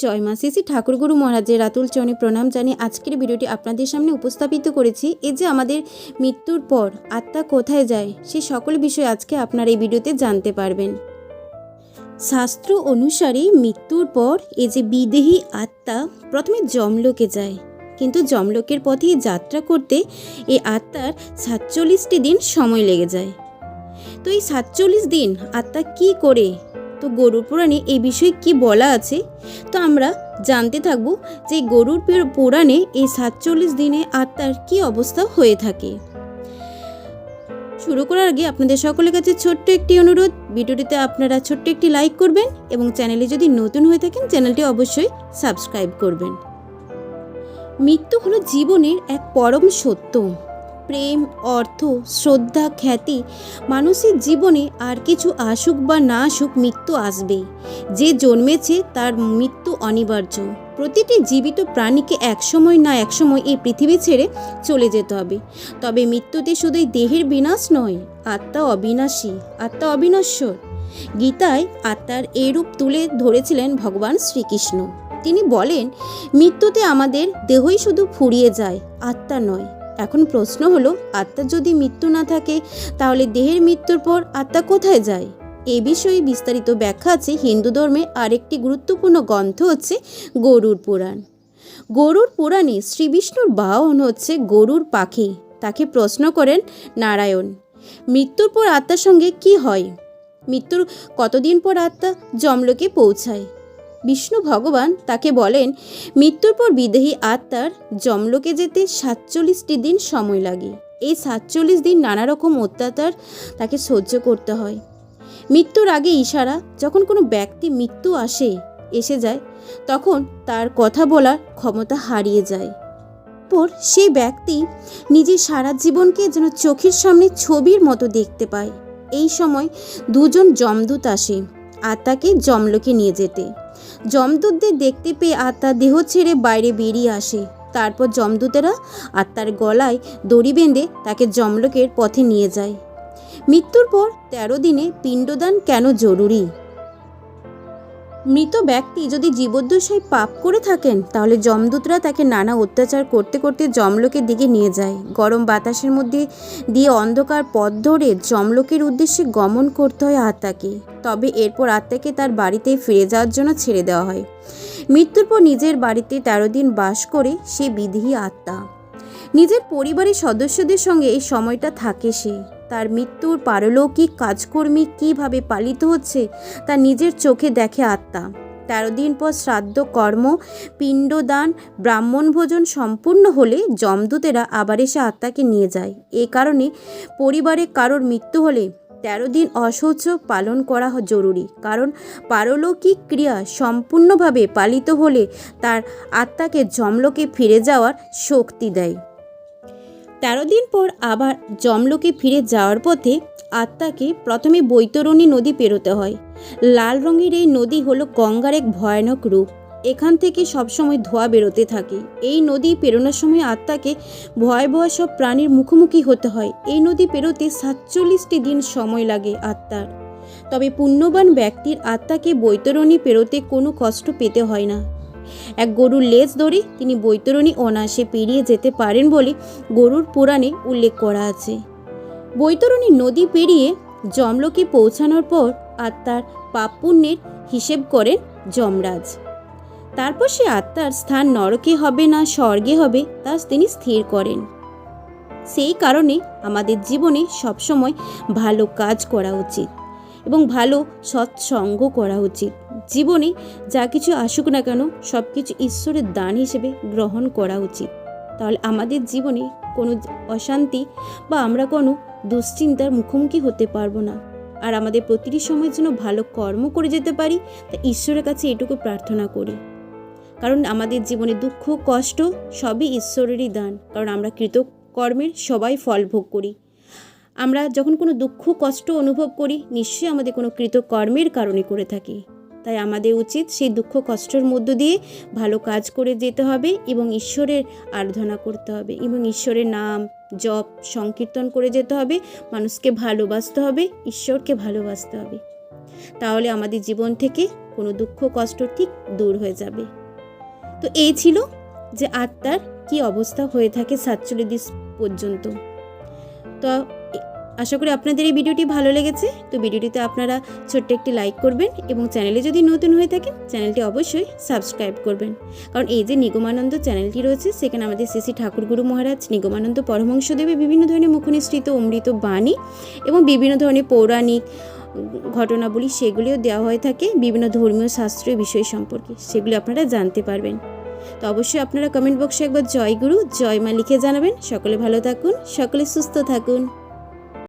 জয় মা শ্রী ঠাকুরগুরু মহারাজের রাতুল চরণে প্রণাম জানিয়ে আজকের ভিডিওটি আপনাদের সামনে উপস্থাপিত করেছি। এই যে আমাদের মৃত্যুর পর আত্মা কোথায় যায়, সে সকল বিষয় আজকে আপনার এই ভিডিওতে জানতে পারবেন। শাস্ত্র অনুসারে মৃত্যুর পর এই যে বিদেহী আত্মা প্রথমে যমলোকে যায়, কিন্তু যমলোকের পথে যাত্রা করতে এই আত্মার সাতচল্লিশটি দিন সময় লেগে যায়। তো এই সাতচল্লিশ দিন আত্মা কি করে তো গরুর পুরাণে এই বিষয়ে কি বলা আছে? তো আমরা জানতে থাকব যে গরুর পুরাণে এই সাতচল্লিশ দিনে আত্মার কি অবস্থা হয়ে থাকে। শুরু করার আগে আপনাদের সকলের কাছে ছোট্ট একটি অনুরোধ, ভিডিওটিতে আপনারা ছোট্ট একটি লাইক করবেন এবং চ্যানেলে যদি নতুন হয়ে থাকেন, চ্যানেলটি অবশ্যই সাবস্ক্রাইব করবেন। মৃত্যু হলো জীবনের এক পরম সত্য। প্রেম, অর্থ, শ্রদ্ধা, খ্যাতি, মানুষের জীবনে আর কিছু আসুক বা না আসুক মৃত্যু আসবেই। যে জন্মেছে তার মৃত্যু অনিবার্য। প্রতিটি জীবিত প্রাণীকে একসময় না একসময় এই পৃথিবী ছেড়ে চলে যেতে হবে। তবে মৃত্যুতে শুধুই দেহের বিনাশ নয়, আত্মা অবিনাশী, আত্মা অবিনশ্বর। গীতায় আত্মার এই রূপ তুলে ধরেছিলেন ভগবান শ্রীকৃষ্ণ। তিনি বলেন, মৃত্যুতে আমাদের দেহই শুধু ফুরিয়ে যায়, আত্মা নয়। এখন প্রশ্ন হলো আত্মার যদি মৃত্যু না থাকে, তাহলে দেহের মৃত্যুর পর আত্মা কোথায় যায়? এ বিষয়ে বিস্তারিত ব্যাখ্যা আছে হিন্দু ধর্মে আরেকটি গুরুত্বপূর্ণ গ্রন্থ হচ্ছে গরুর পুরাণ। গরুর পুরাণে শ্রী বিষ্ণুর বাহন হচ্ছে গরুর পাখি। তাকে প্রশ্ন করেন নারায়ণ, মৃত্যুর পর আত্মার সঙ্গে কি হয়? মৃত্যুর কতদিন পর আত্মা জমলোকে পৌঁছায়? বিষ্ণু ভগবান তাকে বলেন, মৃত্যুর পর বিদেহী আত্মার জমলোকে যেতে সাতচল্লিশটি দিন সময় লাগে। এই সাতচল্লিশ দিন নানা রকম অত্যাচার তাকে সহ্য করতে হয়। মৃত্যুর আগে ইশারা, যখন কোনো ব্যক্তি মৃত্যু আসে, এসে যায়, তখন তার কথা বলার ক্ষমতা হারিয়ে যায়। পর সেই ব্যক্তি নিজের সারা জীবনকে যেন চোখের সামনে ছবির মতো দেখতে পায়। এই সময় দুজন যমদূত আসে, আত্মাকে জমলোকে নিয়ে যেতে। যমদূতদের দেখতে পেয়ে আত্মা দেহ ছেড়ে বাইরে বেরিয়ে আসে। তারপর যমদূতেরা আত্মার গলায় দড়ি বেঁধে তাকে যমলোকের পথে নিয়ে যায়। মৃত্যুর পর তেরো দিনে পিণ্ডদান কেন জরুরি? মৃত ব্যক্তি যদি জীবদ্দশায় পাপ করে থাকেন, তাহলে যমদূতরা তাকে নানা অত্যাচার করতে করতে যমলোকের দিকে নিয়ে যায়। গরম বাতাসের মধ্যে দিয়ে অন্ধকার পথ ধরে যমলোকের উদ্দেশ্যে গমন করতে হয় আত্মাকে। তবে এরপর আত্মাকে তার বাড়িতে ফিরে যাওয়ার জন্য ছেড়ে দেওয়া হয়। মৃত্যুর পর নিজের বাড়িতে তেরো দিন বাস করে সে বিধি আত্মা। নিজের পরিবারের সদস্যদের সঙ্গে এই সময়টা থাকে সে। তার মৃত্যুর পারলৌকিক কাজকর্মী কীভাবে পালিত হচ্ছে, তা নিজের চোখে দেখে আত্মা। তেরো দিন পর শ্রাদ্ধ, কর্ম, পিণ্ডদান ব্রাহ্মণ ভোজন সম্পূর্ণ হলে যমদূতেরা আবার এসে আত্মাকে নিয়ে যায়। এ কারণে পরিবারে কারোর মৃত্যু হলে তেরো দিন অশৌচ পালন করা জরুরি, কারণ পারলৌকিক ক্রিয়া সম্পূর্ণভাবে পালিত হলে তার আত্মাকে যমলোকে ফিরে যাওয়ার শক্তি দেয়। তেরো দিন পর আবার যমলোকে ফিরে যাওয়ার পথে আত্মাকে প্রথমে বৈতরণী নদী পেরোতে হয়। লাল রঙের এই নদী হলো গঙ্গার এক ভয়ানক রূপ। এখান থেকে সবসময় ধোঁয়া বেরোতে থাকে। এই নদী পেরোনোর সময় আত্মাকে ভয় ভয়াবহ সব প্রাণীর মুখোমুখি হতে হয়। এই নদী পেরোতে সাতচল্লিশটি দিন সময় লাগে আত্মার। তবে পুণ্যবান ব্যক্তির আত্মাকে বৈতরণী পেরোতে কোনো কষ্ট পেতে হয় না। এক গরুর লেজ ধরে তিনি বৈতরণী অনায়াসে পেরিয়ে যেতে পারেন বলে গরুর পুরাণে উল্লেখ করা আছে। বৈতরণী নদী পেরিয়ে যমলোকে পৌঁছানোর পর আত্মার পাপ পুণ্যের হিসেব করেন যমরাজ। তারপর সে আত্মার স্থান নরকে হবে না স্বর্গে হবে তা তিনি স্থির করেন। সেই কারণে আমাদের জীবনে সবসময় ভালো কাজ করা উচিত। এবং ভালো সৎসঙ্গ করা উচিত। জীবনে যা কিছু আসুক না কেন সব কিছু ঈশ্বরের দান হিসেবে গ্রহণ করা উচিত। তাহলে আমাদের জীবনে কোনো অশান্তি বা আমরা কোনো দুশ্চিন্তার মুখোমুখি হতে পারব না। আর আমাদের প্রতিটি সময়ের জন্য ভালো কর্ম করে যেতে পারি, তা ঈশ্বরের কাছে এটুকু প্রার্থনা করি। কারণ আমাদের জীবনে দুঃখ, কষ্ট সবই ঈশ্বরেরই দান। কারণ আমরা কৃতকর্মের সবাই ফল ভোগ করি। আমরা যখন কোনো দুঃখ, কষ্ট অনুভব করি, নিশ্চয়ই আমাদের কোনো কৃতকর্মের কারণে করে থাকি। তাই আমাদের উচিত সেই দুঃখ, কষ্টের মধ্য দিয়ে ভালো কাজ করে যেতে হবে এবং ঈশ্বরের আরাধনা করতে হবে এবং ঈশ্বরের নাম জপ, সংকীর্তন করে যেতে হবে, মানুষকে ভালোবাসতে হবে, ঈশ্বরকে ভালোবাসতে হবে। তাহলে আমাদের জীবন থেকে কোনো দুঃখ, কষ্ট ঠিক দূর হয়ে যাবে। তো এই ছিল যে আত্মার কি অবস্থা হয়ে থাকে সাতচল্লিশ পর্যন্ত। তো আশা করি আপনাদের এই ভিডিওটি ভালো লেগেছে। তো ভিডিওটিতে আপনারা ছোট্ট একটি লাইক করবেন এবং চ্যানেলে যদি নতুন হয়ে থাকেন, চ্যানেলটি অবশ্যই সাবস্ক্রাইব করবেন। কারণ এই যে নিগমানন্দ চ্যানেলটি রয়েছে, সেখানে আমাদের শ্রী ঠাকুরগুরু মহারাজ, নিগমানন্দ পরমহংসদেবের বিভিন্ন ধরনের মুখনিসৃত অমৃত বাণী এবং বিভিন্ন ধরনের পৌরাণিক ঘটনাবলী সেগুলিও দেওয়া হয়ে থাকে বিভিন্ন ধর্মীয় শাস্ত্রীয় বিষয় সম্পর্কে। সেগুলি আপনারা জানতে পারবেন। তো অবশ্যই আপনারা কমেন্ট বক্সে একবার জয় গুরু, জয় মা লিখে জানাবেন। সকলে ভালো থাকুন, সকলে সুস্থ থাকুন।